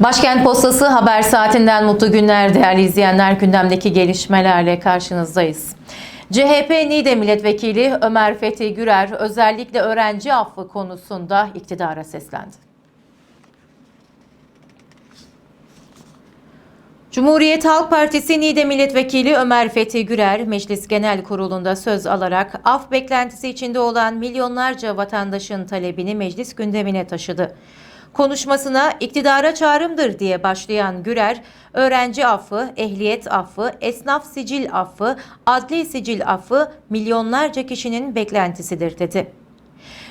Başkent Postası haber saatinden mutlu günler değerli izleyenler gündemdeki gelişmelerle karşınızdayız. CHP Niğde Milletvekili Ömer Fethi Gürer özellikle öğrenci affı konusunda iktidara seslendi. Cumhuriyet Halk Partisi Niğde Milletvekili Ömer Fethi Gürer, Meclis Genel Kurulu'nda söz alarak af beklentisi içinde olan milyonlarca vatandaşın talebini meclis gündemine taşıdı. Konuşmasına iktidara çağrımdır diye başlayan Gürer, öğrenci affı, ehliyet affı, esnaf sicil affı, adli sicil affı milyonlarca kişinin beklentisidir dedi.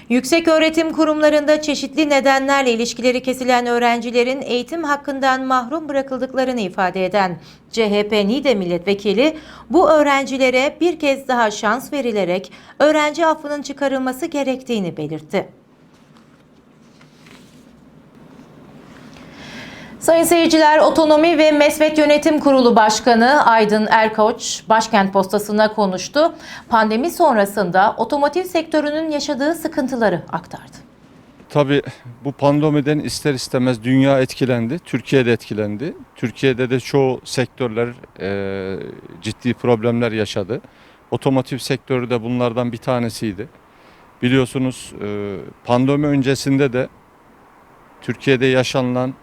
Yüksek öğretim kurumlarında çeşitli nedenlerle ilişkileri kesilen öğrencilerin eğitim hakkından mahrum bırakıldıklarını ifade eden CHP Niğde Milletvekili bu öğrencilere bir kez daha şans verilerek öğrenci affının çıkarılması gerektiğini belirtti. Sayın seyirciler, Otonomi ve Mesvet Yönetim Kurulu Başkanı Aydın Erkoç, Başkent Postası'na konuştu. Pandemi sonrasında otomotiv sektörünün yaşadığı sıkıntıları aktardı. Tabii bu pandemiden ister istemez dünya etkilendi, Türkiye de etkilendi. Türkiye'de de çoğu sektörler e, ciddi problemler yaşadı. Otomotiv sektörü de bunlardan bir tanesiydi. Biliyorsunuz e, pandemi öncesinde de Türkiye'de yaşanılan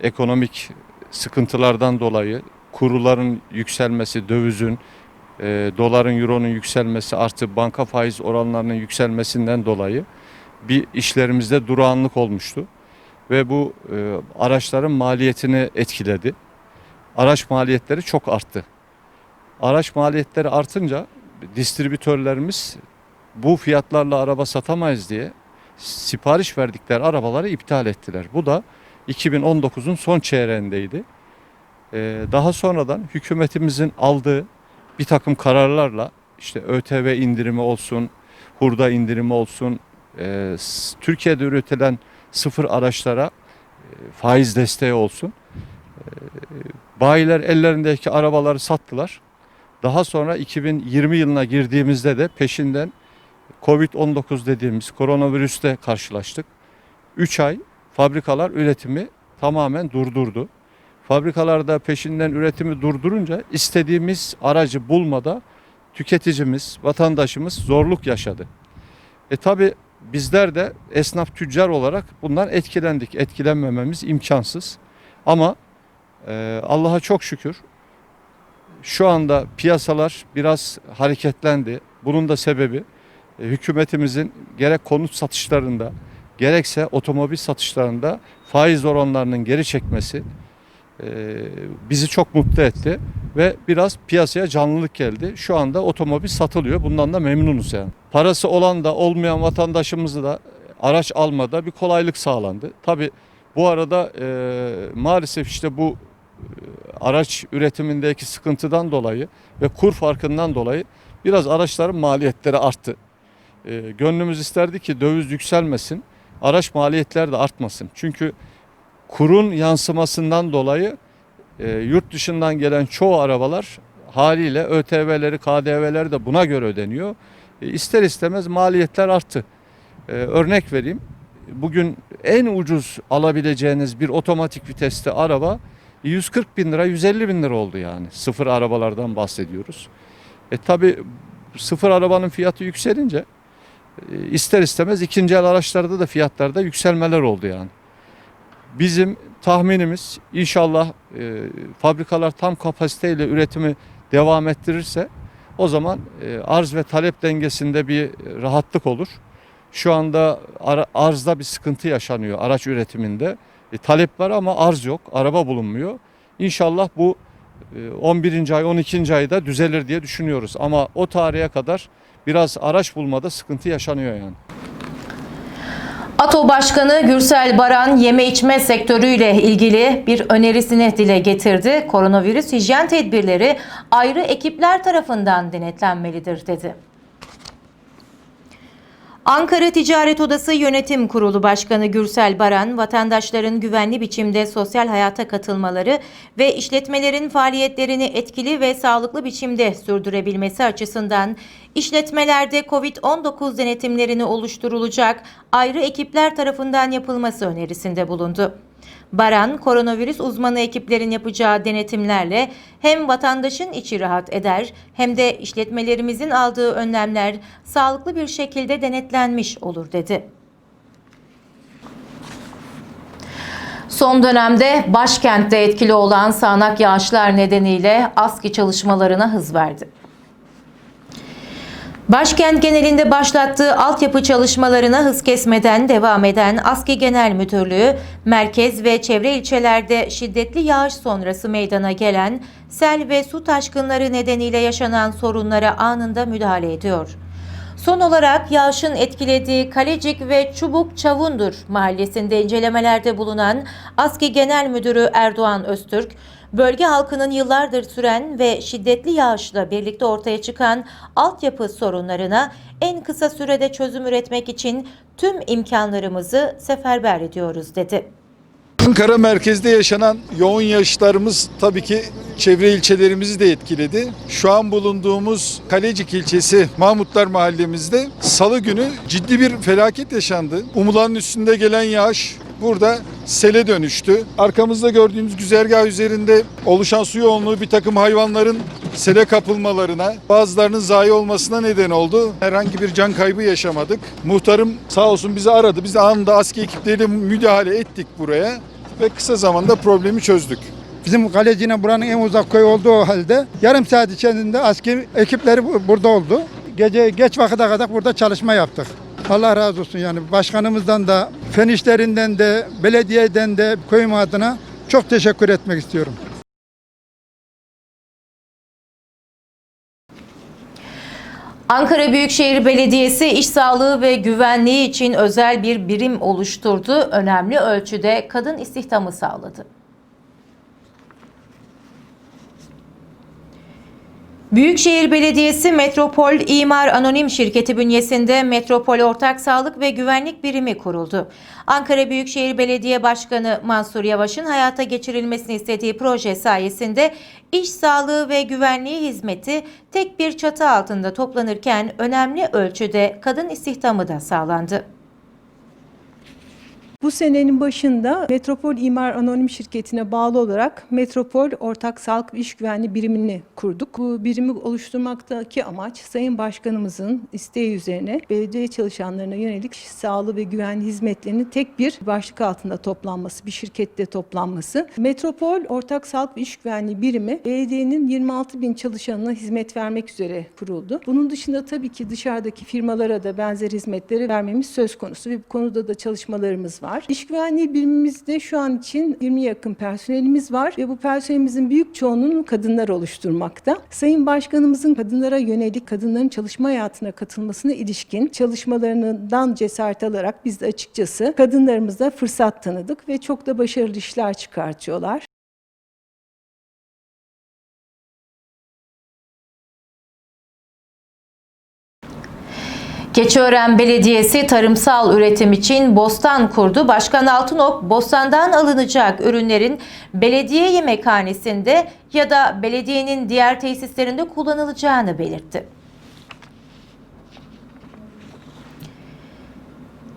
ekonomik sıkıntılardan dolayı kuruların yükselmesi, dövizin, e, doların, euronun yükselmesi artı banka faiz oranlarının yükselmesinden dolayı bir işlerimizde durağanlık olmuştu. Ve bu e, araçların maliyetini etkiledi. Araç maliyetleri çok arttı. Araç maliyetleri artınca distribütörlerimiz bu fiyatlarla araba satamayız diye sipariş verdikleri arabaları iptal ettiler. Bu da 2019'un son çeyreğindeydi. Ee, daha sonradan hükümetimizin aldığı bir takım kararlarla işte ÖTV indirimi olsun, hurda indirimi olsun, e, Türkiye'de üretilen sıfır araçlara e, faiz desteği olsun. E, bayiler ellerindeki arabaları sattılar. Daha sonra 2020 yılına girdiğimizde de peşinden Covid-19 dediğimiz koronavirüste karşılaştık. 3 ay fabrikalar üretimi tamamen durdurdu. Fabrikalarda peşinden üretimi durdurunca istediğimiz aracı bulmada tüketicimiz, vatandaşımız zorluk yaşadı. E tabi bizler de esnaf tüccar olarak bundan etkilendik. Etkilenmememiz imkansız. Ama e, Allah'a çok şükür şu anda piyasalar biraz hareketlendi. Bunun da sebebi e, hükümetimizin gerek konut satışlarında gerekse otomobil satışlarında faiz oranlarının geri çekmesi e, bizi çok mutlu etti ve biraz piyasaya canlılık geldi. Şu anda otomobil satılıyor. Bundan da memnunuz yani. Parası olan da olmayan vatandaşımızı da araç almada bir kolaylık sağlandı. Tabi bu arada e, maalesef işte bu e, araç üretimindeki sıkıntıdan dolayı ve kur farkından dolayı biraz araçların maliyetleri arttı. E, gönlümüz isterdi ki döviz yükselmesin, araç maliyetler de artmasın. Çünkü kurun yansımasından dolayı e, yurt dışından gelen çoğu arabalar haliyle ÖTV'leri, KDV'leri de buna göre ödeniyor. E, ister istemez maliyetler arttı. E, örnek vereyim. Bugün en ucuz alabileceğiniz bir otomatik vitesli araba 140 bin lira, 150 bin lira oldu yani. Sıfır arabalardan bahsediyoruz. E tabi sıfır arabanın fiyatı yükselince ister istemez ikinci el araçlarda da fiyatlarda yükselmeler oldu yani. Bizim tahminimiz inşallah e, fabrikalar tam kapasiteyle üretimi devam ettirirse o zaman e, arz ve talep dengesinde bir rahatlık olur. Şu anda ara- arzda bir sıkıntı yaşanıyor araç üretiminde. E, talep var ama arz yok, araba bulunmuyor. İnşallah bu e, 11. ay 12. ayda düzelir diye düşünüyoruz. Ama o tarihe kadar biraz araç bulmada sıkıntı yaşanıyor yani. ATO Başkanı Gürsel Baran yeme içme sektörüyle ilgili bir önerisini dile getirdi. Koronavirüs hijyen tedbirleri ayrı ekipler tarafından denetlenmelidir dedi. Ankara Ticaret Odası Yönetim Kurulu Başkanı Gürsel Baran, vatandaşların güvenli biçimde sosyal hayata katılmaları ve işletmelerin faaliyetlerini etkili ve sağlıklı biçimde sürdürebilmesi açısından işletmelerde COVID-19 denetimlerini oluşturulacak ayrı ekipler tarafından yapılması önerisinde bulundu. Baran, koronavirüs uzmanı ekiplerin yapacağı denetimlerle hem vatandaşın içi rahat eder hem de işletmelerimizin aldığı önlemler sağlıklı bir şekilde denetlenmiş olur dedi. Son dönemde başkentte etkili olan sağanak yağışlar nedeniyle ASKİ çalışmalarına hız verdi. Başkent genelinde başlattığı altyapı çalışmalarına hız kesmeden devam eden ASKİ Genel Müdürlüğü, merkez ve çevre ilçelerde şiddetli yağış sonrası meydana gelen sel ve su taşkınları nedeniyle yaşanan sorunlara anında müdahale ediyor. Son olarak yağışın etkilediği Kalecik ve Çubuk Çavundur mahallesinde incelemelerde bulunan ASKİ Genel Müdürü Erdoğan Öztürk, bölge halkının yıllardır süren ve şiddetli yağışla birlikte ortaya çıkan altyapı sorunlarına en kısa sürede çözüm üretmek için tüm imkanlarımızı seferber ediyoruz dedi. Ankara merkezde yaşanan yoğun yağışlarımız tabii ki çevre ilçelerimizi de etkiledi. Şu an bulunduğumuz Kalecik ilçesi Mahmutlar mahallemizde salı günü ciddi bir felaket yaşandı. Umulanın üstünde gelen yağış burada sele dönüştü. Arkamızda gördüğünüz güzergah üzerinde oluşan su yoğunluğu bir takım hayvanların sele kapılmalarına, bazılarının zayi olmasına neden oldu. Herhangi bir can kaybı yaşamadık. Muhtarım sağ olsun bizi aradı. Biz anında askeri ekipleriyle müdahale ettik buraya ve kısa zamanda problemi çözdük. Bizim kalecine buranın en uzak köy olduğu halde yarım saat içerisinde askeri ekipleri bu- burada oldu. Gece geç vakite kadar burada çalışma yaptık. Allah razı olsun yani başkanımızdan da, fen işlerinden de, belediyeden de köyüm adına çok teşekkür etmek istiyorum. Ankara Büyükşehir Belediyesi iş sağlığı ve güvenliği için özel bir birim oluşturdu. Önemli ölçüde kadın istihdamı sağladı. Büyükşehir Belediyesi Metropol İmar Anonim Şirketi bünyesinde Metropol Ortak Sağlık ve Güvenlik Birimi kuruldu. Ankara Büyükşehir Belediye Başkanı Mansur Yavaş'ın hayata geçirilmesini istediği proje sayesinde iş sağlığı ve güvenliği hizmeti tek bir çatı altında toplanırken önemli ölçüde kadın istihdamı da sağlandı. Bu senenin başında Metropol İmar Anonim Şirketi'ne bağlı olarak Metropol Ortak Sağlık İş Güvenliği birimini kurduk. Bu birimi oluşturmaktaki amaç Sayın Başkanımızın isteği üzerine belediye çalışanlarına yönelik sağlığı ve güvenliği hizmetlerinin tek bir başlık altında toplanması, bir şirkette toplanması. Metropol Ortak Sağlık İş Güvenliği birimi belediyenin 26 bin çalışanına hizmet vermek üzere kuruldu. Bunun dışında tabii ki dışarıdaki firmalara da benzer hizmetleri vermemiz söz konusu ve bu konuda da çalışmalarımız var. İş güvenliği birimimizde şu an için 20 yakın personelimiz var ve bu personelimizin büyük çoğunluğunu kadınlar oluşturmakta. Sayın Başkanımızın kadınlara yönelik kadınların çalışma hayatına katılmasına ilişkin çalışmalarından cesaret alarak biz de açıkçası kadınlarımıza fırsat tanıdık ve çok da başarılı işler çıkartıyorlar. Keçiören Belediyesi tarımsal üretim için bostan kurdu. Başkan Altınok, bostandan alınacak ürünlerin belediye yemekhanesinde ya da belediyenin diğer tesislerinde kullanılacağını belirtti.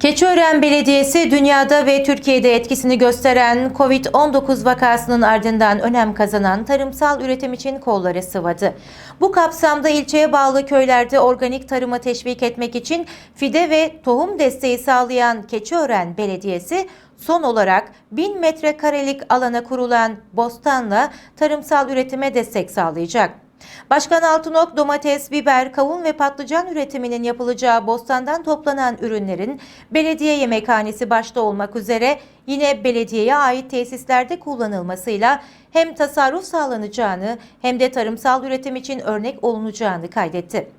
Keçiören Belediyesi dünyada ve Türkiye'de etkisini gösteren Covid-19 vakasının ardından önem kazanan tarımsal üretim için kolları sıvadı. Bu kapsamda ilçeye bağlı köylerde organik tarıma teşvik etmek için fide ve tohum desteği sağlayan Keçiören Belediyesi son olarak 1000 metrekarelik alana kurulan bostanla tarımsal üretime destek sağlayacak. Başkan Altınok domates, biber, kavun ve patlıcan üretiminin yapılacağı bostandan toplanan ürünlerin belediye yemekhanesi başta olmak üzere yine belediyeye ait tesislerde kullanılmasıyla hem tasarruf sağlanacağını hem de tarımsal üretim için örnek olunacağını kaydetti.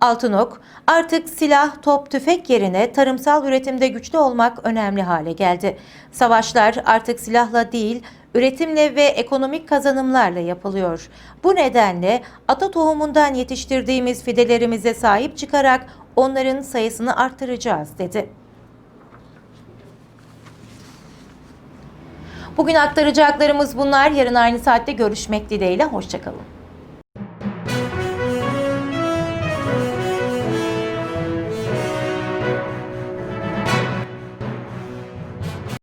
Altınok, artık silah, top, tüfek yerine tarımsal üretimde güçlü olmak önemli hale geldi. Savaşlar artık silahla değil, üretimle ve ekonomik kazanımlarla yapılıyor. Bu nedenle ata tohumundan yetiştirdiğimiz fidelerimize sahip çıkarak onların sayısını artıracağız dedi. Bugün aktaracaklarımız bunlar. Yarın aynı saatte görüşmek dileğiyle. Hoşçakalın.